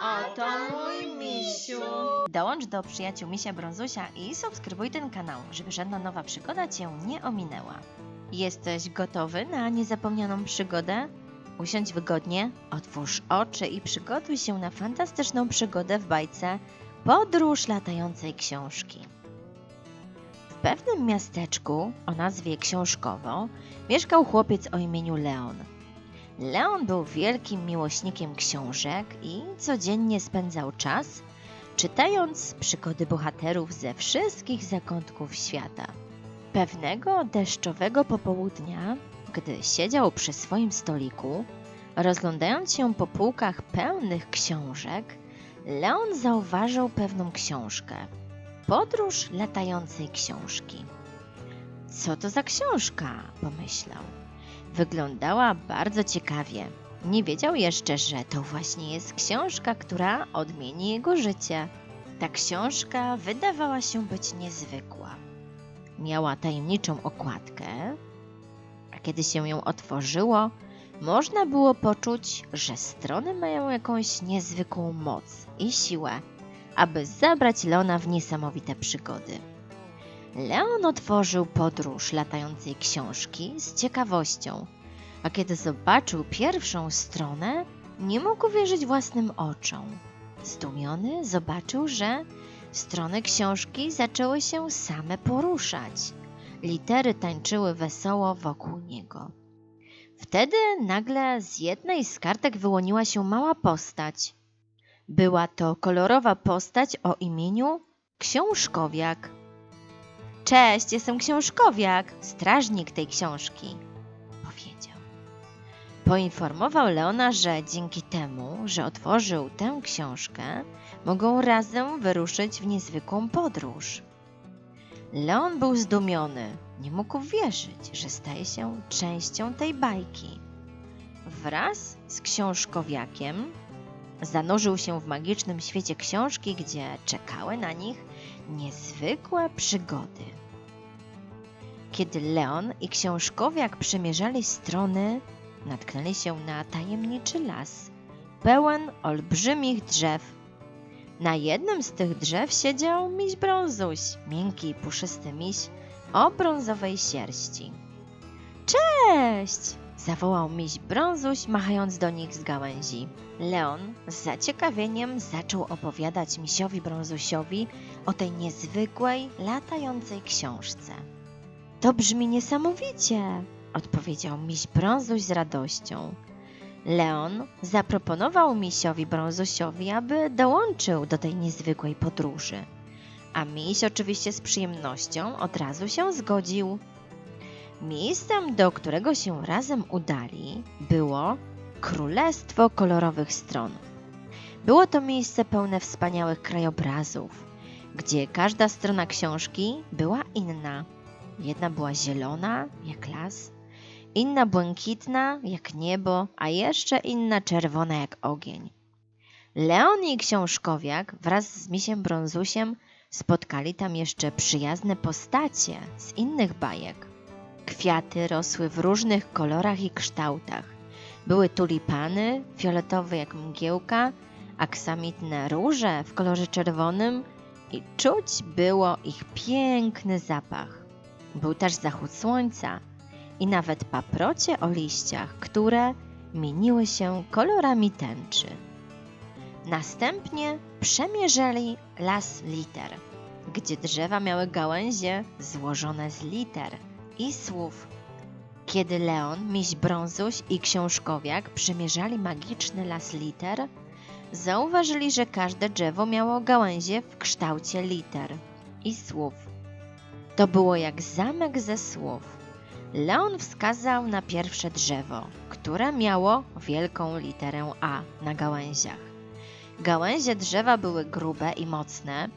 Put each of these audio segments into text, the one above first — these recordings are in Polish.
Oto mój misiu. Dołącz do przyjaciół Misia Brązusia i subskrybuj ten kanał, żeby żadna nowa przygoda Cię nie ominęła. Jesteś gotowy na niezapomnianą przygodę? Usiądź wygodnie, otwórz oczy i przygotuj się na fantastyczną przygodę w bajce Podróż latającej książki. W pewnym miasteczku o nazwie Książkowo mieszkał chłopiec o imieniu Leon. Leon był wielkim miłośnikiem książek i codziennie spędzał czas czytając przygody bohaterów ze wszystkich zakątków świata. Pewnego deszczowego popołudnia, gdy siedział przy swoim stoliku, rozglądając się po półkach pełnych książek, Leon zauważył pewną książkę. Podróż latającej książki. Co to za książka? pomyślał. Wyglądała bardzo ciekawie. Nie wiedział jeszcze, że to właśnie jest książka, która odmieni jego życie. Ta książka wydawała się być niezwykła. Miała tajemniczą okładkę, a kiedy się ją otworzyło, można było poczuć, że strony mają jakąś niezwykłą moc i siłę, aby zabrać Leona w niesamowite przygody. Leon otworzył podróż latającej książki z ciekawością, a kiedy zobaczył pierwszą stronę, nie mógł wierzyć własnym oczom. Zdumiony zobaczył, że strony książki zaczęły się same poruszać. Litery tańczyły wesoło wokół niego. Wtedy nagle z jednej z kartek wyłoniła się mała postać. Była to kolorowa postać o imieniu Książkowiak. Cześć, jestem Książkowiak, strażnik tej książki, powiedział. Poinformował Leona, że dzięki temu, że otworzył tę książkę, mogą razem wyruszyć w niezwykłą podróż. Leon był zdumiony, nie mógł wierzyć, że staje się częścią tej bajki. Wraz z książkowiakiem zanurzył się w magicznym świecie książki, gdzie czekały na nich niezwykłe przygody. Kiedy Leon i książkowiak przemierzali strony, natknęli się na tajemniczy las, pełen olbrzymich drzew. Na jednym z tych drzew siedział miś brązuś, miękki i puszysty miś o brązowej sierści. Cześć! zawołał miś brązuś, machając do nich z gałęzi. Leon z zaciekawieniem zaczął opowiadać misiowi brązusiowi o tej niezwykłej, latającej książce. To brzmi niesamowicie, odpowiedział miś brązuś z radością. Leon zaproponował misiowi brązusiowi, aby dołączył do tej niezwykłej podróży. A miś oczywiście z przyjemnością od razu się zgodził. Miejscem, do którego się razem udali, było Królestwo Kolorowych Stron. Było to miejsce pełne wspaniałych krajobrazów, gdzie każda strona książki była inna. Jedna była zielona, jak las, inna błękitna, jak niebo, a jeszcze inna czerwona, jak ogień. Leon i książkowiak wraz z misiem brązusiem spotkali tam jeszcze przyjazne postacie z innych bajek. Kwiaty rosły w różnych kolorach i kształtach. Były tulipany, fioletowe jak mgiełka, aksamitne róże w kolorze czerwonym i czuć było ich piękny zapach. Był też zachód słońca i nawet paprocie o liściach, które mieniły się kolorami tęczy. Następnie przemierzali las liter, gdzie drzewa miały gałęzie złożone z liter i słów. Kiedy Leon, miś brązuś i książkowiak przemierzali magiczny las liter, zauważyli, że każde drzewo miało gałęzie w kształcie liter i słów. To było jak zamek ze słów. Leon wskazał na pierwsze drzewo, które miało wielką literę A na gałęziach. Gałęzie drzewa były grube i mocne.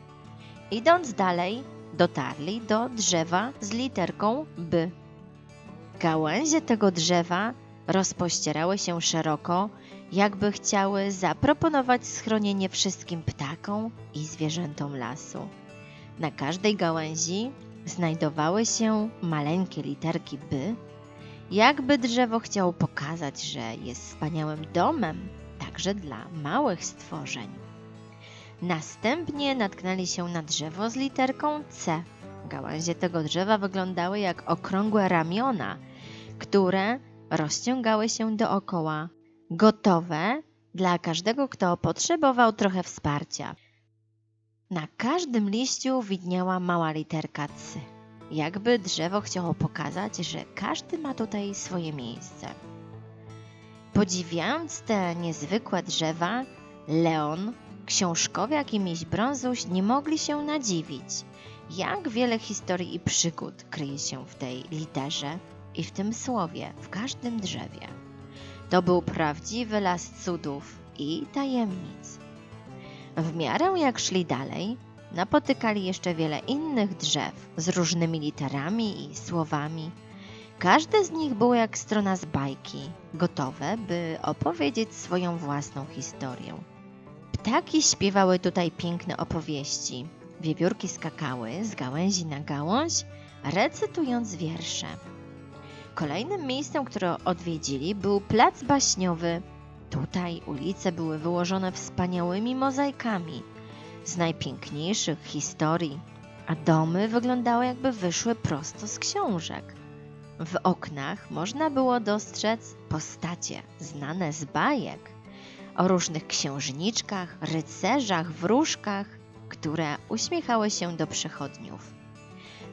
Idąc dalej, dotarli do drzewa z literką B. Gałęzie tego drzewa rozpościerały się szeroko, jakby chciały zaproponować schronienie wszystkim ptakom i zwierzętom lasu. Na każdej gałęzi znajdowały się maleńkie literki by, jakby drzewo chciało pokazać, że jest wspaniałym domem, tak także dla małych stworzeń. Następnie natknęli się na drzewo z literką C. Gałęzie tego drzewa wyglądały jak okrągłe ramiona, które rozciągały się dookoła, gotowe dla każdego, kto potrzebował trochę wsparcia. Na każdym liściu widniała mała literka C. Jakby drzewo chciało pokazać, że każdy ma tutaj swoje miejsce. Podziwiając te niezwykłe drzewa, Leon, książkowiak i miś brązuś nie mogli się nadziwić, jak wiele historii i przygód kryje się w tej literze i w tym słowie, w każdym drzewie. To był prawdziwy las cudów i tajemnic. W miarę jak szli dalej, napotykali jeszcze wiele innych drzew z różnymi literami i słowami. Każde z nich było jak strona z bajki, gotowe, by opowiedzieć swoją własną historię. Ptaki śpiewały tutaj piękne opowieści, wiewiórki skakały z gałęzi na gałąź, recytując wiersze. Kolejnym miejscem, które odwiedzili, był plac baśniowy. Tutaj ulice były wyłożone wspaniałymi mozaikami z najpiękniejszych historii, a domy wyglądały jakby wyszły prosto z książek. W oknach można było dostrzec postacie znane z bajek o różnych księżniczkach, rycerzach, wróżkach, które uśmiechały się do przechodniów.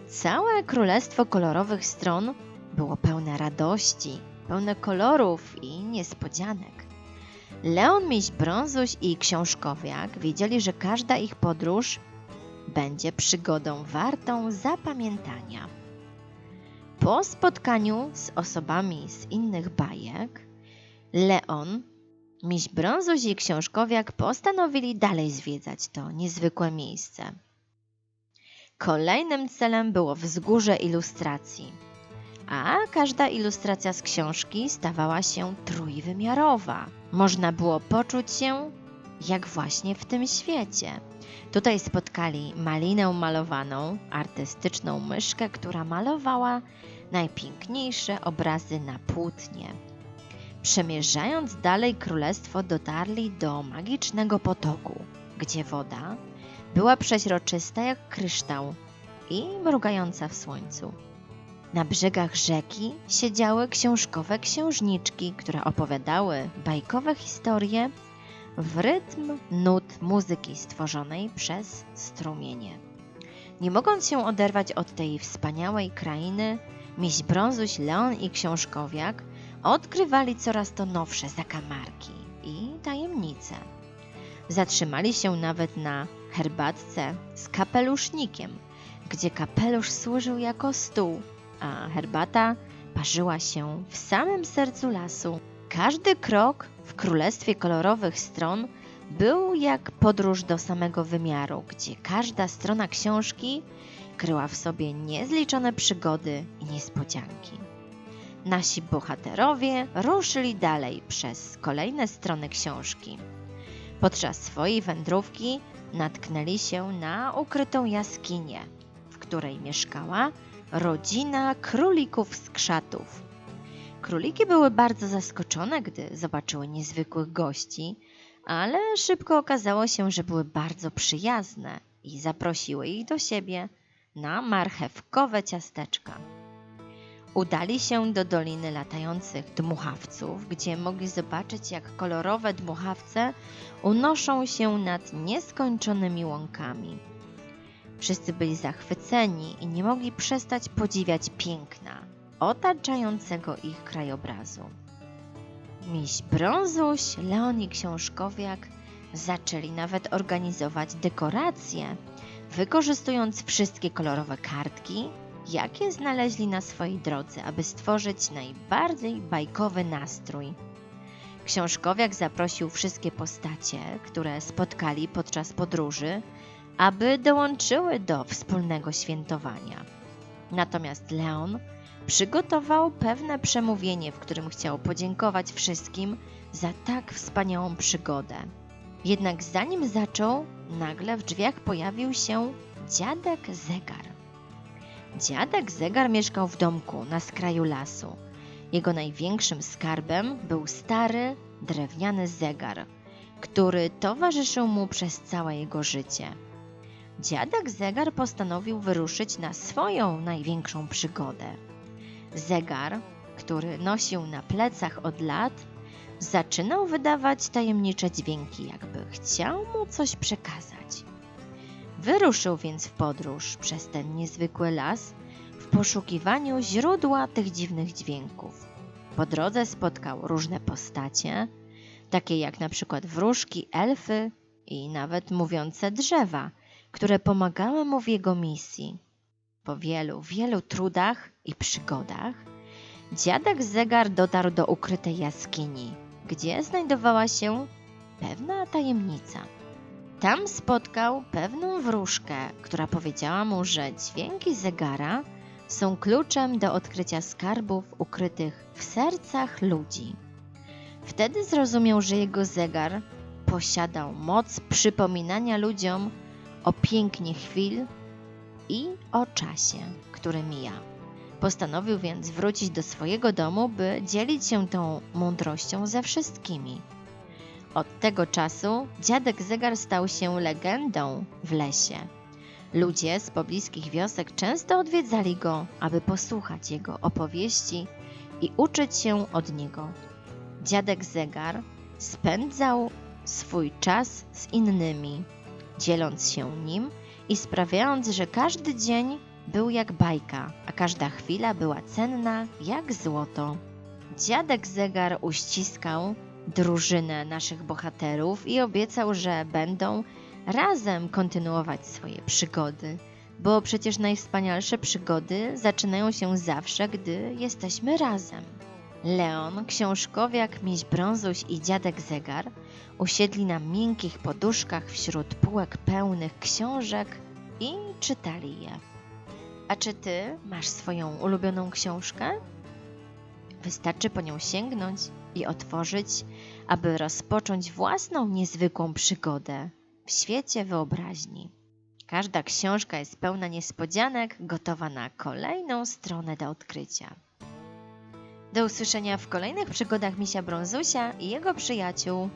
Całe królestwo kolorowych stron było pełne radości, pełne kolorów i niespodzianek. Leon, miś brązuś i książkowiak wiedzieli, że każda ich podróż będzie przygodą wartą zapamiętania. Po spotkaniu z osobami z innych bajek, Leon, miś brązuś i książkowiak postanowili dalej zwiedzać to niezwykłe miejsce. Kolejnym celem było wzgórze ilustracji, a każda ilustracja z książki stawała się trójwymiarowa. Można było poczuć się jak właśnie w tym świecie. Tutaj spotkali malinę malowaną, artystyczną myszkę, która malowała najpiękniejsze obrazy na płótnie. Przemierzając dalej królestwo, dotarli do magicznego potoku, gdzie woda była przeźroczysta jak kryształ i mrugająca w słońcu. Na brzegach rzeki siedziały książkowe księżniczki, które opowiadały bajkowe historie w rytm nut muzyki stworzonej przez strumienie. Nie mogąc się oderwać od tej wspaniałej krainy, miś brązuś, Leon i książkowiak odkrywali coraz to nowsze zakamarki i tajemnice. Zatrzymali się nawet na herbatce z kapelusznikiem, gdzie kapelusz służył jako stół, a herbata parzyła się w samym sercu lasu. Każdy krok w królestwie kolorowych stron był jak podróż do samego wymiaru, gdzie każda strona książki kryła w sobie niezliczone przygody i niespodzianki. Nasi bohaterowie ruszyli dalej przez kolejne strony książki. Podczas swojej wędrówki natknęli się na ukrytą jaskinię, w której mieszkała rodzina królików z krzatów. Króliki były bardzo zaskoczone, gdy zobaczyły niezwykłych gości, ale szybko okazało się, że były bardzo przyjazne i zaprosiły ich do siebie na marchewkowe ciasteczka. Udali się do Doliny Latających Dmuchawców, gdzie mogli zobaczyć, jak kolorowe dmuchawce unoszą się nad nieskończonymi łąkami. Wszyscy byli zachwyceni i nie mogli przestać podziwiać piękna otaczającego ich krajobrazu. Miś Brązuś, Leon i Książkowiak zaczęli nawet organizować dekoracje, wykorzystując wszystkie kolorowe kartki, jakie znaleźli na swojej drodze, aby stworzyć najbardziej bajkowy nastrój. Książkowiak zaprosił wszystkie postacie, które spotkali podczas podróży, aby dołączyły do wspólnego świętowania. Natomiast Leon przygotował pewne przemówienie, w którym chciał podziękować wszystkim za tak wspaniałą przygodę. Jednak zanim zaczął, nagle w drzwiach pojawił się dziadek zegar. Dziadek zegar mieszkał w domku na skraju lasu. Jego największym skarbem był stary, drewniany zegar, który towarzyszył mu przez całe jego życie. Dziadek zegar postanowił wyruszyć na swoją największą przygodę. Zegar, który nosił na plecach od lat, zaczynał wydawać tajemnicze dźwięki, jakby chciał mu coś przekazać. Wyruszył więc w podróż przez ten niezwykły las w poszukiwaniu źródła tych dziwnych dźwięków. Po drodze spotkał różne postacie, takie jak na przykład wróżki, elfy i nawet mówiące drzewa, które pomagały mu w jego misji. Po wielu, wielu trudach i przygodach, dziadek zegar dotarł do ukrytej jaskini, gdzie znajdowała się pewna tajemnica. Tam spotkał pewną wróżkę, która powiedziała mu, że dźwięki zegara są kluczem do odkrycia skarbów ukrytych w sercach ludzi. Wtedy zrozumiał, że jego zegar posiadał moc przypominania ludziom o pięknie chwil i o czasie, który mija. Postanowił więc wrócić do swojego domu, by dzielić się tą mądrością ze wszystkimi. Od tego czasu dziadek zegar stał się legendą w lesie. Ludzie z pobliskich wiosek często odwiedzali go, aby posłuchać jego opowieści i uczyć się od niego. Dziadek zegar spędzał swój czas z innymi, dzieląc się nim i sprawiając, że każdy dzień był jak bajka, a każda chwila była cenna jak złoto. Dziadek zegar uściskał drużynę naszych bohaterów i obiecał, że będą razem kontynuować swoje przygody, bo przecież najwspanialsze przygody zaczynają się zawsze, gdy jesteśmy razem. Leon, książkowiak, miś brązuś i dziadek zegar usiedli na miękkich poduszkach wśród półek pełnych książek i czytali je. A czy ty masz swoją ulubioną książkę? Wystarczy po nią sięgnąć i otworzyć, aby rozpocząć własną niezwykłą przygodę w świecie wyobraźni. Każda książka jest pełna niespodzianek, gotowa na kolejną stronę do odkrycia. Do usłyszenia w kolejnych przygodach Misia Brązusia i jego przyjaciół.